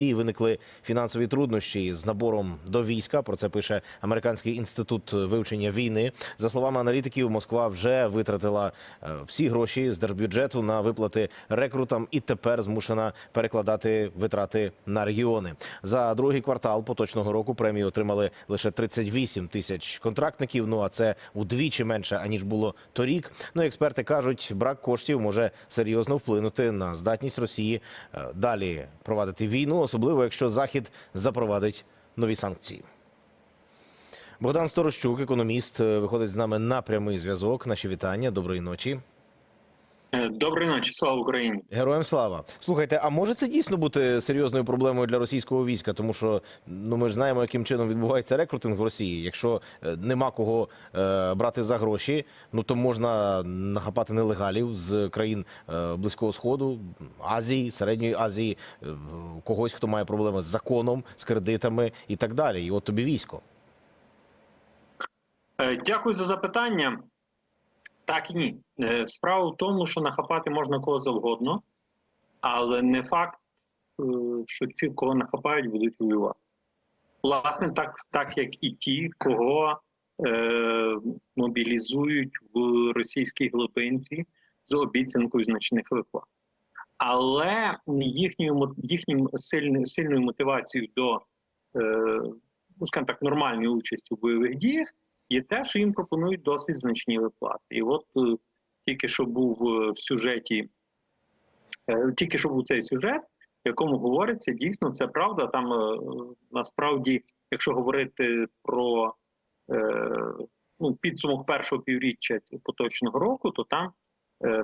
І виникли фінансові труднощі з набором до війська. Про це пише Американський інститут вивчення війни. За словами аналітиків, Москва вже витратила е, всі гроші з держбюджету на виплати рекрутам і тепер змушена перекладати витрати на регіони. За другий квартал поточного року премію отримали лише 38 тисяч контрактників. Ну а це удвічі менше аніж було торік. Ну експерти кажуть, брак коштів може серйозно вплинути на здатність Росії е, далі провадити війну, особливо якщо Захід запровадить нові санкції. Богдан Сторощук, економіст, е, виходить з нами на прямий зв'язок. Наші вітання. Доброї ночі. Е, Доброї ночі, слава Україні. Героям слава. Слухайте, а може це дійсно бути серйозною проблемою для російського війська? Тому що ну ми ж знаємо, яким чином відбувається рекрутинг в Росії. Якщо е, нема кого е, брати за гроші, ну то можна нахапати нелегалів з країн е, Близького Сходу, Азії, Середньої Азії, е, когось, хто має проблеми з законом, з кредитами і так далі. І от тобі військо. Е, Дякую за запитання. Так і ні. Е, Справа в тому, що нахапати можна кого завгодно, але не факт, е, що ці, кого нахапають, будуть воювати. Власне, так, так як і ті, кого е, мобілізують в російській глибинці з обіцянкою значних виплат. Але їхньою, їхнім сильною, сильною мотивацією до, е, ну, так, нормальної участі у бойових діях є те, що їм пропонують досить значні виплати. І от е, тільки що був е, в сюжеті, е, тільки що був цей сюжет, в якому говориться, дійсно це правда. Там насправді, якщо говорити про ну, підсумок першого півріччя поточного року, то там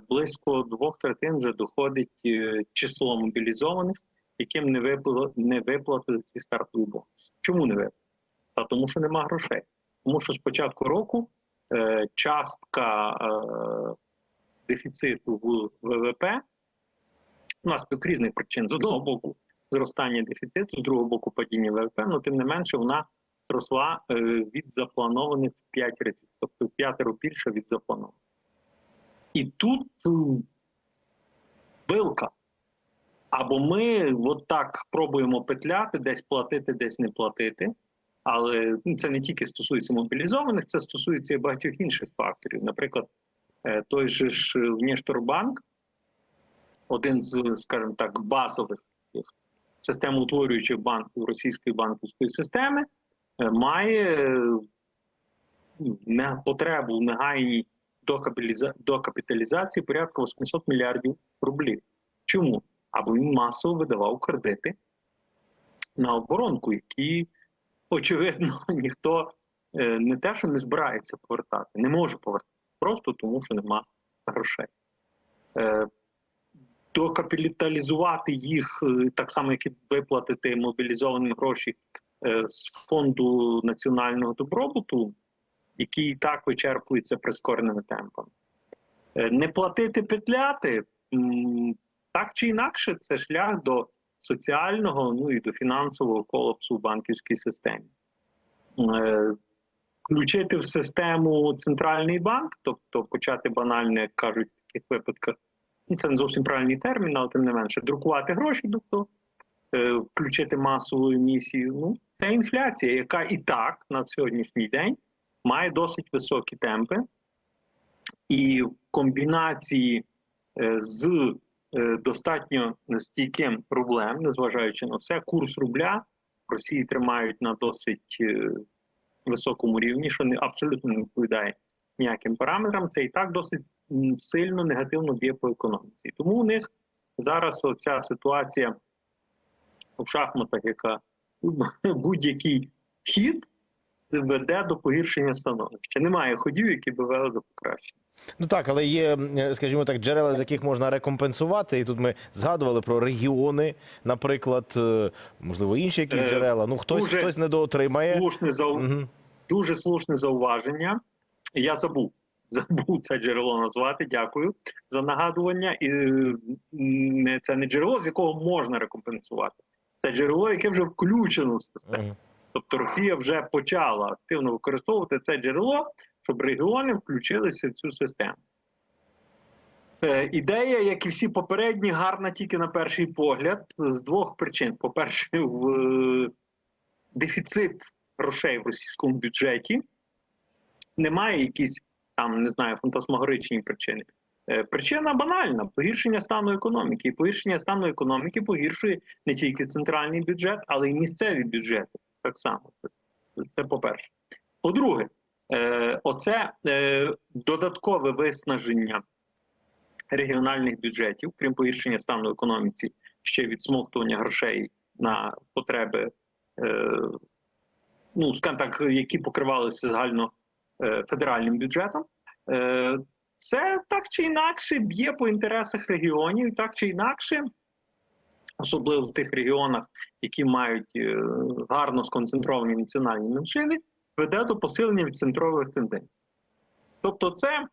близько двох третин вже доходить число мобілізованих, яким не виплатили ці стартові бонуси. Чому не виплатили? Та тому, що нема грошей. Тому що з початку року е, частка е, дефіциту в ВВП внаслідок різних причин. З одного боку, зростання дефіциту, з другого боку, падіння ВВП, але тим не менше вона зросла е, від запланованих в 5 разів, тобто в п'ятеро більше від запланованих. І тут е, билка. Або ми от так пробуємо петляти, десь платити, десь не платити. Але ну, це не тільки стосується мобілізованих, це стосується і багатьох інших факторів. Наприклад, е, той же ж Внешторбанк, один з, скажімо так, базових системоутворюючих банків російської банківської системи, е, має е, потребу в негайній докапіталізації порядка 800 мільярдів рублів. Чому? Або він масово видавав кредити на оборонку, які очевидно, ніхто е, не те, що не збирається повертати, не може повертати, просто тому, що нема грошей. Е, Докапіталізувати їх е, так само, як і виплатити мобілізованим гроші з фонду національного добробуту, який і так вичерпується прискореними темпами. Не платити петляти так чи інакше, це шлях до соціального, ну і до фінансового колапсу в банківській системі. Е, Включити в систему центральний банк, тобто почати банально, як кажуть в таких випадках, ну це не зовсім правильний термін, але тим не менше, друкувати гроші, тобто е, включити масову емісію. Ну, це інфляція, яка і так на сьогоднішній день має досить високі темпи, і в комбінації е, з достатньо стійким рублем, незважаючи на все, курс рубля в Росії тримають на досить е, високому рівні, що не абсолютно не відповідає ніяким параметрам. Це і так досить сильно негативно б'є по економіці. Тому у них зараз оця ситуація в шахматах, яка будь-який хід веде до погіршення становища. Немає ходів, які би вели до покращення. Ну так, але є, е, скажімо так, джерела, з яких можна рекомпенсувати. І тут ми згадували про регіони, наприклад, е, можливо, інші якісь Е, джерела. Ну хтось дуже хтось недоотримає. Слушне зау... Мгм. дуже слушне зауваження. Я забув. Забув це джерело назвати. Дякую за нагадування. І це не джерело, з якого можна рекомпенсувати. Це джерело, яке вже включено в систему. Тобто Росія вже почала активно використовувати це джерело, щоб регіони включилися в цю систему. Е, Ідея, як і всі попередні, гарна тільки на перший погляд, з двох причин. По-перше, в е, дефіцит грошей в російському бюджеті немає якісь там, не знаю, фантасмагоричні причини. Е, Причина банальна погіршення стану економіки. І погіршення стану економіки погіршує не тільки центральний бюджет, але й місцеві бюджети. Так само. Це, це по-перше. По-друге, е, оце е, додаткове виснаження регіональних бюджетів, крім погіршення стану економіці, ще відсмоктування грошей на потреби, е, ну скажімо так, які покривалися загально е, федеральним бюджетом. Е, це так чи інакше б'є по інтересах регіонів, так чи інакше, особливо в тих регіонах, які мають е, гарно сконцентровані національні меншини, веде до посилення відцентрових тенденцій. Тобто, це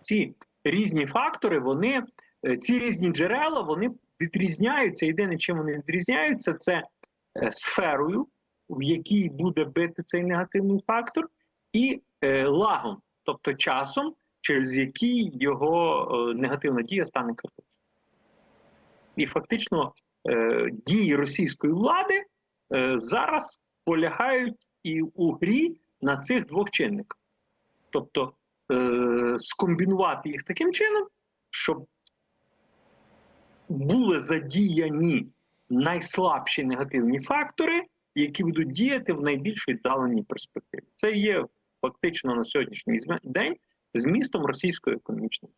ці різні фактори, вони е, ці різні джерела вони відрізняються. Єдине, чим вони відрізняються, це е, сферою, в якій буде бити цей негативний фактор, і лагом, тобто часом, через який його негативна дія стане критичною. І фактично е, дії російської влади е, зараз полягають і у грі на цих двох чинниках. Тобто е, скомбінувати їх таким чином, щоб були задіяні найслабші негативні фактори, які будуть діяти в найбільш віддаленій перспективі. Це є фактично на сьогоднішній день змістом російської економічної.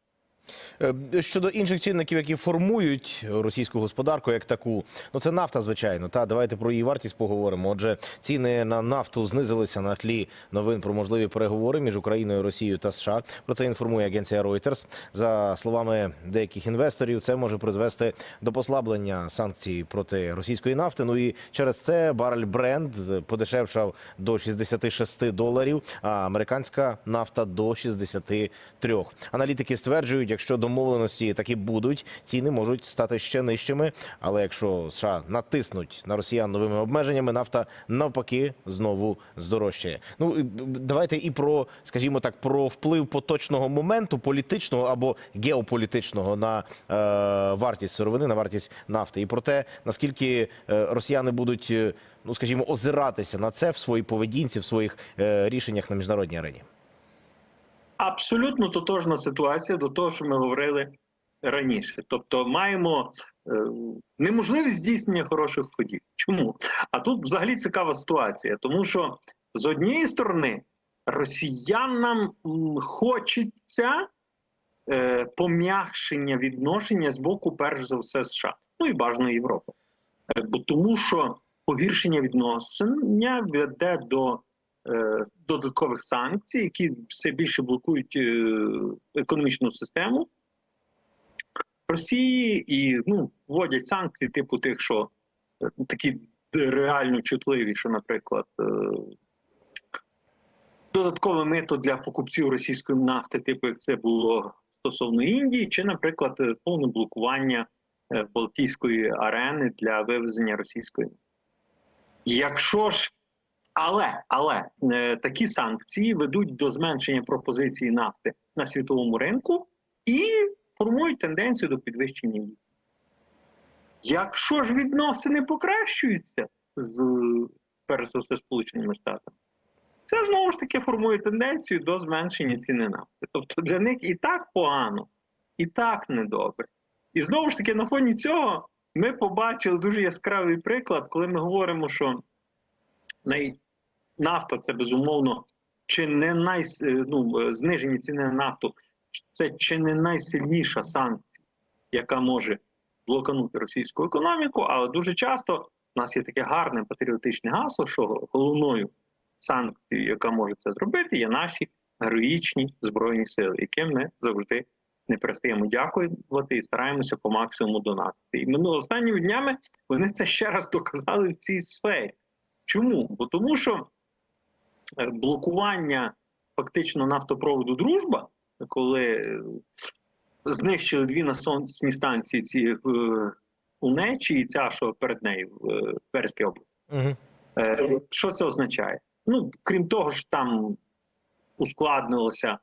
Е, Щодо інших чинників, які формують російську господарку як таку, ну це нафта, звичайно. Та давайте про її вартість поговоримо. Отже, ціни на нафту знизилися на тлі новин про можливі переговори між Україною, Росією та США. Про це інформує агенція Reuters. За словами деяких інвесторів, це може призвести до послаблення санкцій проти російської нафти. Ну і через це барель бренд подешевшав до 66 доларів, а американська нафта до 63. Аналітики стверджують, якщо домовленості такі будуть, ціни можуть стати ще нижчими. Але якщо США натиснуть на росіян новими обмеженнями, нафта навпаки знову здорожчає. Ну давайте і про, скажімо так, про вплив поточного моменту політичного або геополітичного на е, вартість сировини, на вартість нафти, і про те, наскільки е, росіяни будуть, е, ну скажімо, озиратися на це в своїй поведінці, в своїх е, рішеннях на міжнародній арені. Абсолютно тотожна ситуація до того, що ми говорили раніше. Тобто, маємо е, неможливість здійснення хороших ходів. Чому? А тут взагалі цікава ситуація, тому що з однієї сторони росіянам хочеться е, пом'якшення відношення з боку, перш за все, США, ну і бажано Європи. Е, бо тому що погіршення відношення веде до додаткових санкцій, які все більше блокують е, економічну систему Росії і ну, вводять санкції, типу тих, що е, такі реально чутливі, що, наприклад, е, додаткове мито для покупців російської нафти, типу як це було стосовно Індії, чи, наприклад, е, повне блокування е, Балтійської арени для вивезення російської. Якщо ж але але е, такі санкції ведуть до зменшення пропозиції нафти на світовому ринку і формують тенденцію до підвищення її. Якщо ж відносини покращуються з перш за все Сполученими Штатами, це знову ж таки формує тенденцію до зменшення ціни нафти. Тобто для них і так погано, і так недобре. І знову ж таки, на фоні цього ми побачили дуже яскравий приклад, коли ми говоримо, що най... нафта це безумовно чи не най... е, ну, е, зниження ціни на нафту, це чи не найсильніша санкція, яка може блоканути російську економіку, але дуже часто в нас є таке гарне патріотичне гасло, що головною санкцією, яка може це зробити, є наші героїчні збройні сили, яким ми завжди не перестаємо дякувати і стараємося по максимуму донатити. І минуло останніми днями вони це ще раз доказали в цій сфері. Чому? Бо тому, що блокування фактично нафтопроводу Дружба, коли е, знищили дві насосні станції ці е, у Нечі і ця, що перед нею в е, Тверській області. Угу. Е, Що це означає? Ну, крім того, що там ускладнилося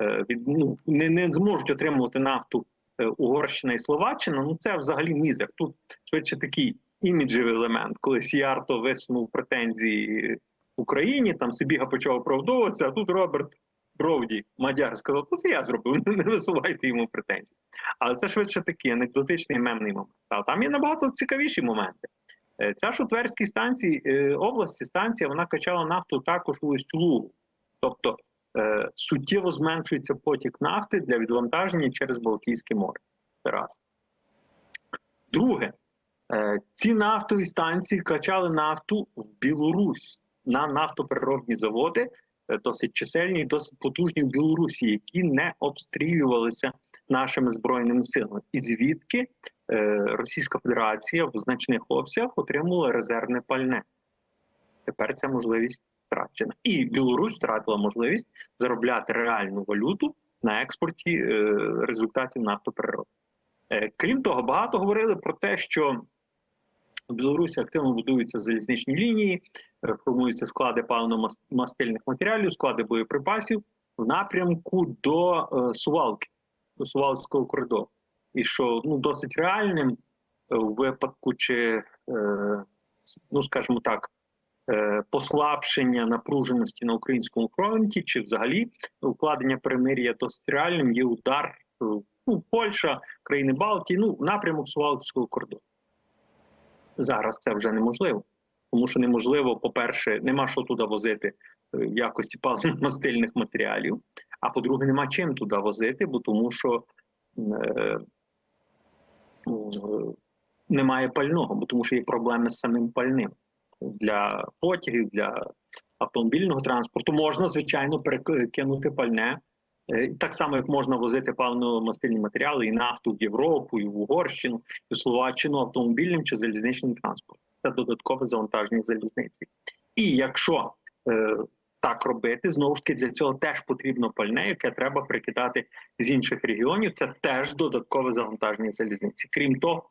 е, від ну не, не зможуть отримувати нафту е, Угорщина і Словаччина. Ну це взагалі мізер. Тут швидше такий іміджевий елемент, коли Сіарто висунув претензії Україні, там Сибіга почав оправдовуватися, а тут Роберт Бровді, Мадяр, сказав, ну це я зробив, не висувайте йому претензії. Але це швидше такий анекдотичний мемний момент. А там є набагато цікавіші моменти. Е, Ця ж у Тверській станції е, області станція вона качала нафту також у Лугу. Тобто е, суттєво зменшується потік нафти для відвантаження через Балтійське море. Це раз. Друге, ці нафтові станції качали нафту в Білорусь на нафтопереробні заводи, е, досить чисельні досить потужні в Білорусі, які не обстрілювалися нашими збройними силами. І звідки е, Російська Федерація в значних обсягах отримувала резервне пальне. Тепер ця можливість втрачена. І Білорусь втратила можливість заробляти реальну валюту на експорті е, результатів нафтопереробки. Крім того, багато говорили про те, що в Білорусі активно будуються залізничні лінії, е, формуються склади паливно-мастильних матеріалів, склади боєприпасів в напрямку до е, Сувалки, до Сувалського коридору. І що ну, досить реальним е, у випадку, чи, е, ну скажімо так, е, послабшення напруженості на українському фронті, чи взагалі укладення перемир'я досить реальним є удар е, ну, Польща, країни Балтії, ну напрямок Сувалського кордону. Зараз це вже неможливо. Тому що неможливо, по-перше, нема що туди возити е, в якості паливно-мастильних матеріалів. А по-друге, нема чим туди возити, бо тому що е, ну, е, немає пального, бо тому що є проблеми з самим пальним для потягів, для автомобільного транспорту. Можна, звичайно, перекинути пальне. Е, Так само, як можна возити паливно-мастильні матеріали і нафту в Європу, і в Угорщину, і в Словаччину автомобільним чи залізничним транспортом. Це додаткове завантаження залізниці. І якщо е, так робити, знову ж таки для цього теж потрібно пальне, яке треба прикидати з інших регіонів. Це теж додаткове завантаження залізниці. Крім того,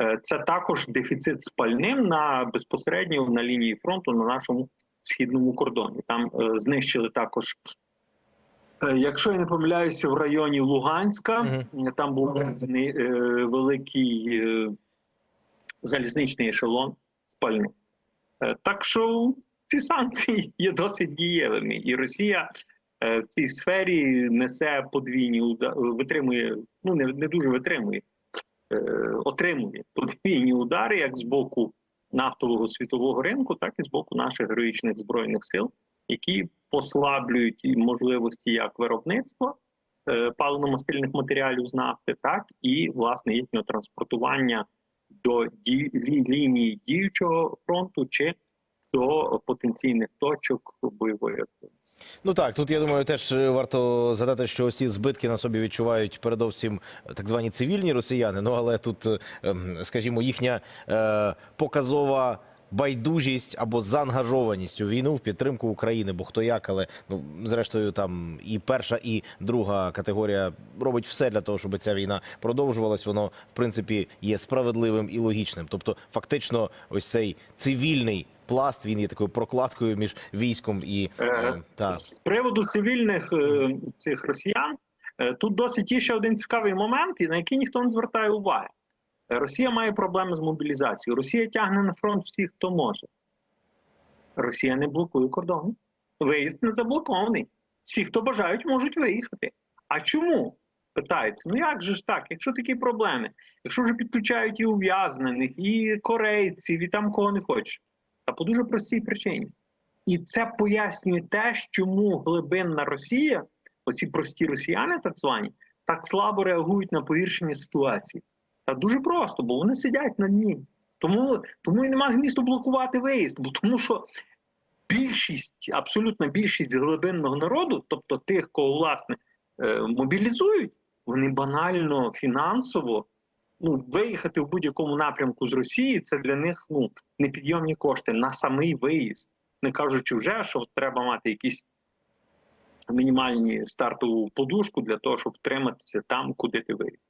е, це також дефіцит з пальним на безпосередньо на лінії фронту на нашому східному кордоні. Там е, знищили також. Е, Якщо я не помиляюся, в районі Луганська е, там був введений, е, великий е, залізничний ешелон спальний. Е, так що ці санкції є досить дієвими, і Росія е, в цій сфері несе подвійні удари, витримує, ну не, не дуже витримує, е, отримує подвійні удари як з боку нафтового світового ринку, так і з боку наших героїчних збройних сил, які послаблюють можливості як виробництва е, паливно-мастильних матеріалів з нафти, так і власне їхнього транспортування до ді, лі, лінії діючого фронту чи до потенційних точок бойової. Ну так, тут я думаю, теж е, варто згадати, що ці збитки на собі відчувають передовсім е, так звані цивільні росіяни. Ну але тут, ем, скажімо, їхня показова. Байдужість або заангажованість у війну в підтримку України, бо хто як, але ну зрештою там і перша, і друга категорія робить все для того, щоб ця війна продовжувалась. Воно в принципі є справедливим і логічним. Тобто, фактично, ось цей цивільний пласт він є такою прокладкою між військом і Е, е, та З приводу цивільних е, цих росіян е, тут досить є ще один цікавий момент, і на який ніхто не звертає уваги. Росія має проблеми з мобілізацією. Росія тягне на фронт всіх, хто може. Росія не блокує кордон. Виїзд не заблокований. Всі, хто бажають, можуть виїхати. А чому? Питається, ну як же ж так? Якщо такі проблеми, якщо вже підключають і ув'язнених, і корейців, і там кого не хочеш. Та по дуже простій причині. І це пояснює те, чому глибинна Росія, оці прості росіяни, так звані, так слабо реагують на погіршення ситуації. Дуже просто, бо вони сидять на дні. Тому, тому і нема змісту блокувати виїзд, бо тому що більшість, абсолютна більшість глибинного народу, тобто тих, кого власне е, мобілізують, вони банально фінансово ну, виїхати в будь-якому напрямку з Росії це для них ну, непідйомні кошти на самий виїзд. Не кажучи вже, що треба мати якісь мінімальні стартову подушку для того, щоб втриматися там, куди ти виїдеш.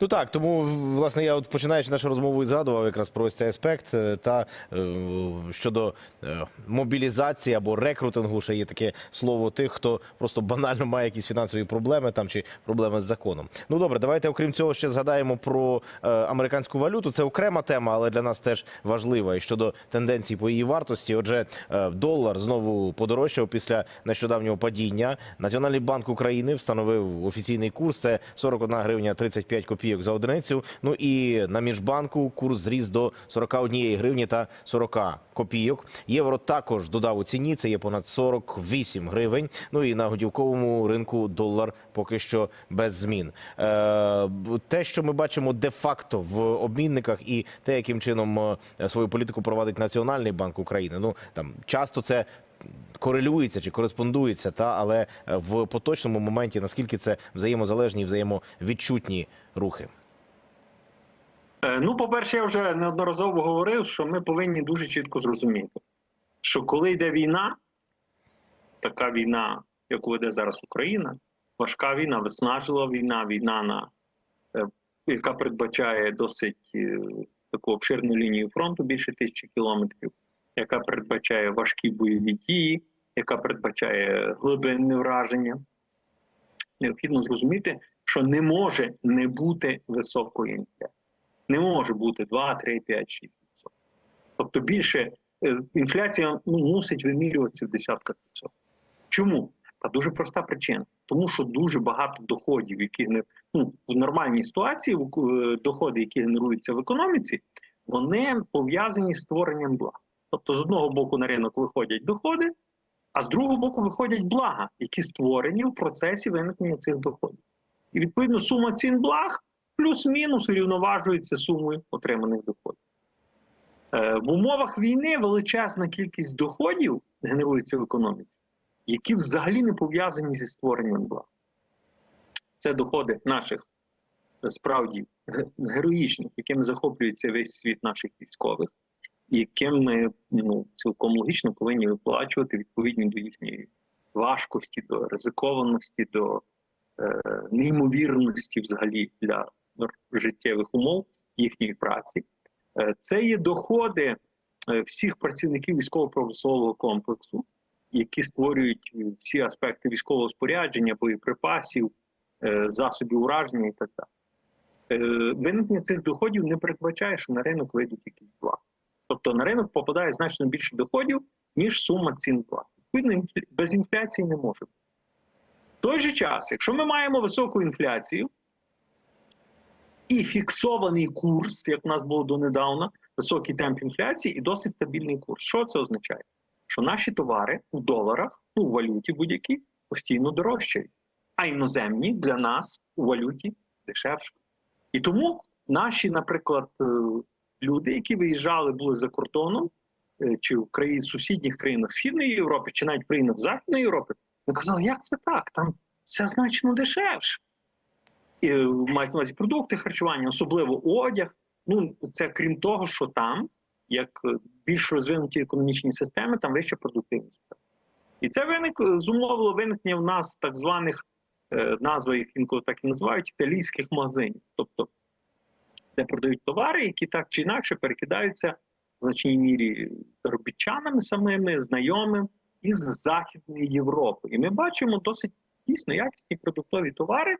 Ну так, тому власне я от починаючи нашу розмову і згадував якраз про ось цей аспект е, та е, щодо е, мобілізації або рекрутингу, ще є таке слово тих, хто просто банально має якісь фінансові проблеми там чи проблеми з законом. Ну добре, давайте окрім цього ще згадаємо про американську валюту. Це окрема тема, але для нас теж важлива і щодо тенденцій по її вартості. Отже, долар знову подорожчав після нещодавнього падіння. Національний банк України встановив офіційний курс. Це 41 гривня 35 копійок за одиницю. Ну і на міжбанку курс зріс до 41 гривні та 40 копійок. Євро також додав у ціні. Це є понад 48 гривень. Ну і на готівковому ринку долар поки що без змін. Е, те, що ми бачимо де-факто в обмінниках, і те, яким чином е, свою політику провадить Національний банк України. Ну там часто це корелюється чи кореспондується, та але е, в поточному моменті наскільки це взаємозалежні і взаємовідчутні рухи. Е, Ну, по-перше, я вже неодноразово говорив, що ми повинні дуже чітко зрозуміти, що коли йде війна, така війна, яку веде зараз Україна, важка війна, виснажлива війна, війна, на, е, яка передбачає досить е, таку обширну лінію фронту, більше тисячі кілометрів, яка передбачає важкі бойові дії, яка передбачає глибинне враження. Необхідно зрозуміти, що не може не бути високої інфляції. Не може бути 2, 3, 5, 6 Тобто більше е, інфляція ну, мусить вимірюватися в десятках відсотків. Чому? Та дуже проста причина. Тому що дуже багато доходів, які ну, в нормальній ситуації, е, доходи, які генеруються в економіці, вони пов'язані з створенням благ. Тобто, з одного боку на ринок виходять доходи, а з другого боку виходять блага, які створені в процесі виникнення цих доходів. І відповідно сума цін благ плюс-мінус рівноважується сумою отриманих доходів. Е, в умовах війни величезна кількість доходів генерується в економіці, які взагалі не пов'язані зі створенням благ. Це доходи наших е, справді героїчних, якими захоплюється весь світ наших військових, яким ми ну, цілком логічно повинні виплачувати відповідні до їхньої важкості, до ризикованості, до неймовірності взагалі для життєвих умов їхньої праці. Е, Це є доходи е, всіх працівників військово-промислового комплексу, які створюють е, всі аспекти військового спорядження, боєприпасів, е, засобів ураження і так далі. Е, Виникнення цих доходів не передбачає, що на ринок вийдуть якісь блага. Тобто на ринок попадає значно більше доходів, ніж сума цін. Відповідно, без інфляції не може бути. В той же час, якщо ми маємо високу інфляцію і фіксований курс, як у нас було донедавна, високий темп інфляції і досить стабільний курс. Що це означає? Що наші товари у доларах, ну у валюті будь-якій, постійно дорожчають, а іноземні для нас у валюті дешевше. І тому наші, наприклад, е, люди, які виїжджали, були за кордоном, е, чи в країн сусідніх країнах Східної Європи, чи навіть в країнах Західної Європи, вони казали, як це так? Там все значно дешевше. І, е, мається на увазі продукти харчування, особливо одяг. Ну, це крім того, що там, як е, більш розвинуті економічні системи, там вища продуктивність. І це виник е, зумовило виникнення в нас так званих назва їх інколи так і називають італійських магазинів, тобто де продають товари, які так чи інакше перекидаються в значній мірі заробітчанами самими, знайомим із Західної Європи. І ми бачимо досить дійсно якісні продуктові товари,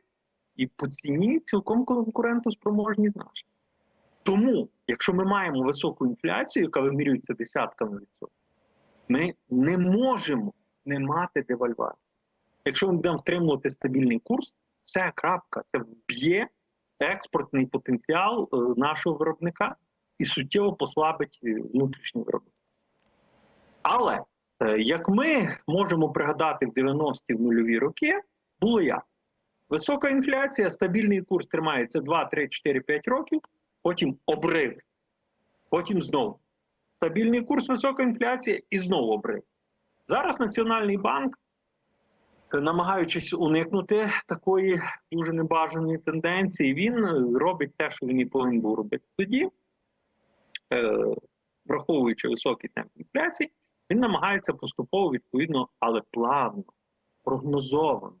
і по ціні цілком конкурентоспроможні з нашими. Тому, якщо ми маємо високу інфляцію, яка вимірюється десятками відсотків, ми не можемо не мати девальвації. Якщо ми будемо втримувати стабільний курс, все крапка, це вб'є експортний потенціал е, нашого виробника і суттєво послабить е, внутрішнє виробництво. Але як ми можемо пригадати в 90-ті в нульові роки, було як? Висока інфляція, стабільний курс тримається 2, 3, 4, 5 років, потім обрив, потім знову. Стабільний курс, висока інфляція і знову обрив. Зараз Національний банк, е, намагаючись уникнути такої дуже небажаної тенденції, він е, робить те, що він і повинен був робити тоді, е, враховуючи високий темп інфляції, він намагається поступово, відповідно, але плавно, прогнозовано,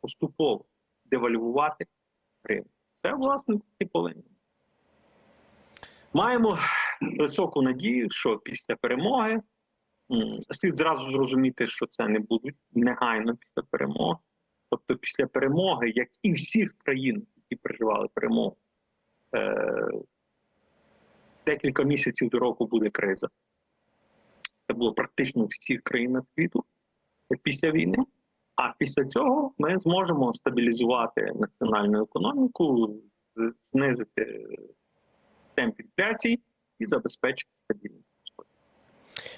поступово девальвувати гривню. Це власне таки повинні. Маємо високу надію, що після перемоги слід зразу зрозуміти, що це не будуть негайно після перемоги. Тобто, після перемоги, як і всіх країн, які переживали перемогу, е- декілька місяців до року буде криза. Це було практично у всіх країнах світу після війни. А після цього ми зможемо стабілізувати національну економіку, знизити темп інфляції і забезпечити стабільність.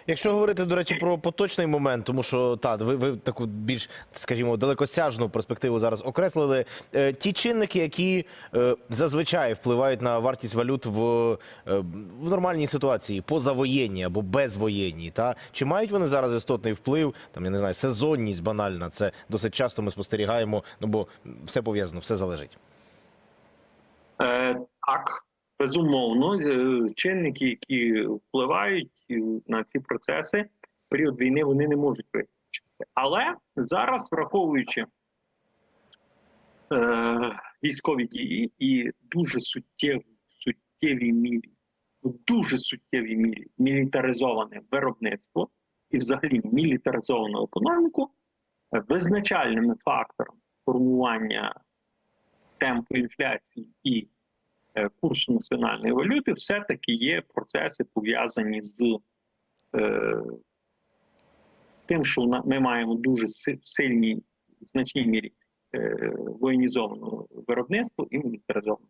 Якщо говорити, до речі, про поточний момент, тому що та ви, ви таку більш, скажімо, далекосяжну перспективу зараз окреслили. Е, ті чинники, які е, зазвичай впливають на вартість валют в, е, в нормальній ситуації, позавоєнній або безвоєнній, та чи мають вони зараз істотний вплив? Там я не знаю, сезонність банальна. Це досить часто ми спостерігаємо, ну бо все пов'язано, все залежить. Е, так, безумовно, е, чинники, які впливають на ці процеси, в період війни вони не можуть виключитися. Але зараз, враховуючи е, військові дії і дуже суттєві, суттєві мірі, дуже суттєвій мірі мілітаризоване виробництво і взагалі мілітаризовану економіку, визначальними факторами формування темпу інфляції і курсу національної валюти все-таки є процеси пов'язані з е, тим, що ми маємо дуже си- сильні, в значній мірі е, воєнізоване виробництво і мілітаризоване.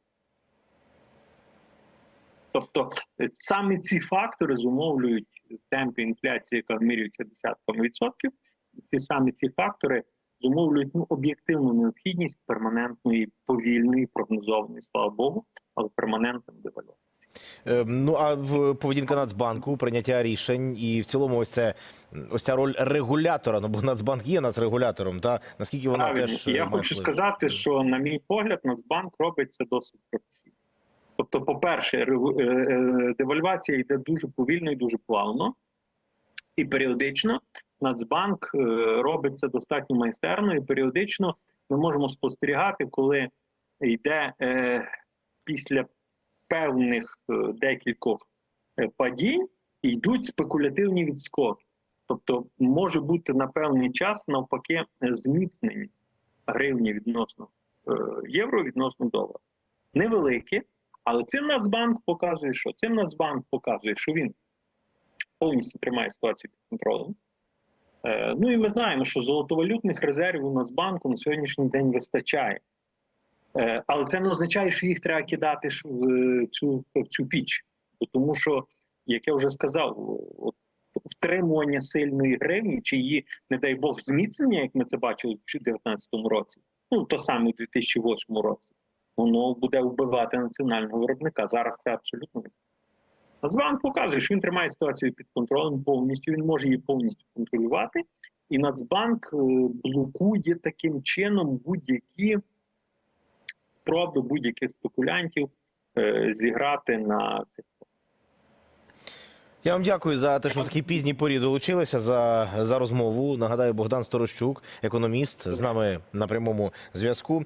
Тобто е, саме ці фактори зумовлюють темпи інфляції, яка вимірюється десятками відсотків. Ці саме ці фактори зумовлюють ну, об'єктивну необхідність перманентної, повільної, прогнозованої, слава Богу, але перманентної девальвації. Е, Ну а в поведінка Нацбанку, прийняття рішень і в цілому, ось це ось ця роль регулятора. Ну бо Нацбанк є нацрегулятором. Та наскільки вона Правильно. теж е, я має хочу вплив? сказати, що, на мій погляд, Нацбанк робить це досить професійно. Тобто, по-перше, регу- е, е, девальвація йде дуже повільно і дуже плавно, і періодично Нацбанк е, робить це достатньо майстерно, і періодично ми можемо спостерігати, коли йде е, після певних е, декількох е, падінь, йдуть спекулятивні відскоки. Тобто може бути на певний час навпаки зміцнення гривні відносно е, євро, відносно долара. Невеликі, але цим Нацбанк показує, що цим Нацбанк показує, що він повністю тримає ситуацію під контролем. Е, ну і ми знаємо, що золотовалютних резервів у Нацбанку на сьогоднішній день вистачає. Е, але це не означає, що їх треба кидати в е, цю, в цю піч. Тому що, як я вже сказав, втримування сильної гривні, чи її, не дай Бог, зміцнення, як ми це бачили в 2019 році, ну то саме у 2008 році, воно буде вбивати національного виробника. Зараз це абсолютно не. Нацбанк показує, що він тримає ситуацію під контролем повністю, він може її повністю контролювати, і Нацбанк е, блокує таким чином будь-які спроби будь-яких спекулянтів е, зіграти на цих Я вам дякую за те, що в такій пізній порі долучилися за, за розмову. Нагадаю, Богдан Сторощук, економіст, з нами на прямому зв'язку.